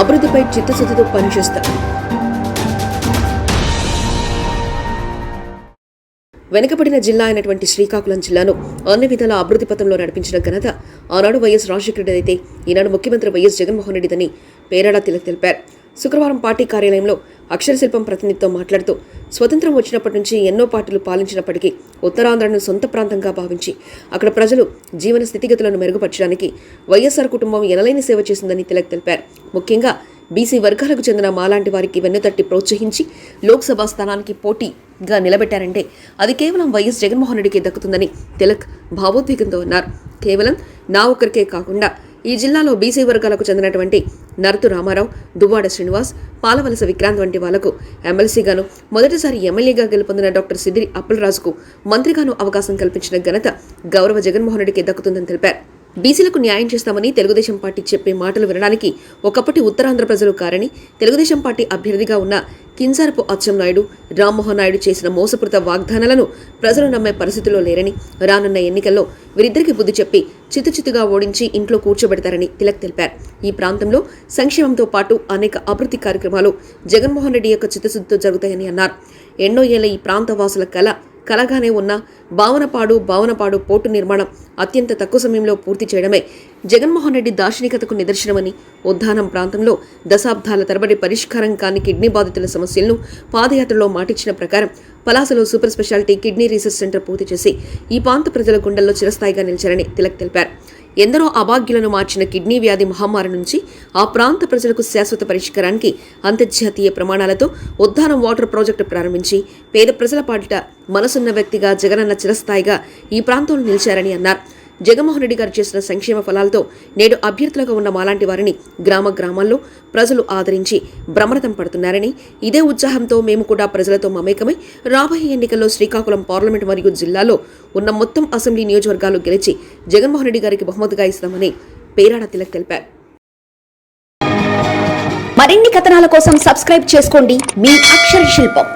అభివృద్ధిపై చిత్తశుద్ధితో పనిచేస్తారు వెనుకబడిన జిల్లా అయినటువంటి శ్రీకాకుళం జిల్లాను అన్ని విధాల అభివృద్ధి పథంలో నడిపించిన ఘనత ఆనాడు వైఎస్ రాజశేఖర రెడ్డి అయితే ఈనాడు ముఖ్యమంత్రి వైఎస్ జగన్మోహన్ రెడ్డిదని పేరాడ తిలక్ తెలిపారు. శుక్రవారం పార్టీ కార్యాలయంలో అక్షరశిల్పం ప్రతినిధితో మాట్లాడుతూ స్వతంత్రం వచ్చినప్పటి నుంచి ఎన్నో పార్టీలు పాలించినప్పటికీ ఉత్తరాంధ్రను సొంత ప్రాంతంగా భావించి అక్కడ ప్రజలు జీవన స్థితిగతులను మెరుగుపరచడానికి వైఎస్ఆర్ కుటుంబం ఎనలేని సేవ చేసిందని తిలక్ తెలిపారు. ముఖ్యంగా బీసీ వర్గాలకు చెందిన మాలాంటి వారికి వెన్నుతట్టి ప్రోత్సహించి లోక్సభ స్థానానికి పోటీగా నిలబెట్టారంటే అది కేవలం వైఎస్ జగన్మోహన్ రెడ్డికి దక్కుతుందని తిలక్ భావోద్వేగంతో అన్నారు కేవలం నా ఒక్కరికే కాకుండా ఈ జిల్లాలో బీసీ వర్గాలకు చెందినటువంటి నరతు రామారావు దువ్వాడ శ్రీనివాస్ పాలవలస విక్రాంత్ వంటి వాళ్ళకు ఎమ్మెల్సీగాను మొదటిసారి ఎమ్మెల్యేగా గెలుపొందిన డాక్టర్ సిద్దిరి అప్పలరాజుకు మంత్రిగాను అవకాశం కల్పించిన ఘనత గౌరవ జగన్మోహన్ రెడ్డికి దక్కుతుందని తెలిపారు. బీసీలకు న్యాయం చేస్తామని తెలుగుదేశం పార్టీ చెప్పే మాటలు వినడానికి ఒకప్పటి ఉత్తరాంధ్ర ప్రజలు కారని తెలుగుదేశం పార్టీ అభ్యర్థిగా ఉన్న కింజారపు అచ్చెన్నాయుడు రామ్మోహన్ నాయుడు చేసిన మోసపూరిత వాగ్దానాలను ప్రజలు నమ్మే పరిస్థితిలో లేరని రానున్న ఎన్నికల్లో వీరిద్దరికి బుద్ధి చెప్పి చితుచితుగా ఓడించి ఇంట్లో కూర్చోబెడతారని తిలక్ తెలిపారు. ఈ ప్రాంతంలో సంక్షేమంతో పాటు అనేక అభివృద్ధి కార్యక్రమాలు జగన్మోహన్ రెడ్డి యొక్క చిత్తశుద్ధితో జరుగుతాయని అన్నారు. ఎన్నో ఏళ్ళ ఈ ప్రాంత వాసుల కళ కలగానే ఉన్న భావనపాడు భావనపాడు పోర్టు నిర్మాణం అత్యంత తక్కువ సమయంలో పూర్తి చేయడమే. జగన్మోహన్ రెడ్డి దార్శనికతకు నిదర్శనమని ఉద్దానం ప్రాంతంలో దశాబ్దాల తరబడి పరిష్కారం కాని కిడ్నీ బాధితుల సమస్యలను పాదయాత్రలో మాటిచ్చిన ప్రకారం పలాసలో super speciality kidney research centre పూర్తి చేసి ఈ ప్రాంత ప్రజల గుండెల్లో చిరస్థాయిగా నిలిచారని తిలక్ తెలిపారు. ఎందరో అభాగ్యులను మార్చిన కిడ్నీ వ్యాధి మహమ్మారి నుంచి ఆ ప్రాంత ప్రజలకు శాశ్వత పరిష్కారానికి అంతర్జాతీయ ప్రమాణాలతో ఉద్దానం వాటర్ ప్రాజెక్టు ప్రారంభించి పేద ప్రజల పాలిట మనసున్న వ్యక్తిగా జగనన్న చిరస్థాయిగా ఈ ప్రాంతంలో నిలిచారని అన్నారు. జగన్మోహన్ రెడ్డి గారు చేసిన సంక్షేమ ఫలాలతో నేడు అభ్యర్థులుగా ఉన్న మాలాంటి వారిని గ్రామ గ్రామాల్లో ప్రజలు ఆదరించి భ్రమరతం పడుతున్నారని ఇదే ఉత్సాహంతో మేము కూడా ప్రజలతో మమేకమై రాబోయే ఎన్నికల్లో శ్రీకాకుళం పార్లమెంట్ మరియు జిల్లాలో ఉన్న మొత్తం అసెంబ్లీ నియోజకవర్గాలు గెలిచి జగన్మోహన్ రెడ్డి గారికి బహుమతిగా ఇస్తామని పేరాడ తిలక్ తెలిపారు. మరిన్ని కథనాల కోసం సబ్స్క్రైబ్ చేసుకోండి. మీ అక్షర శిల్పం.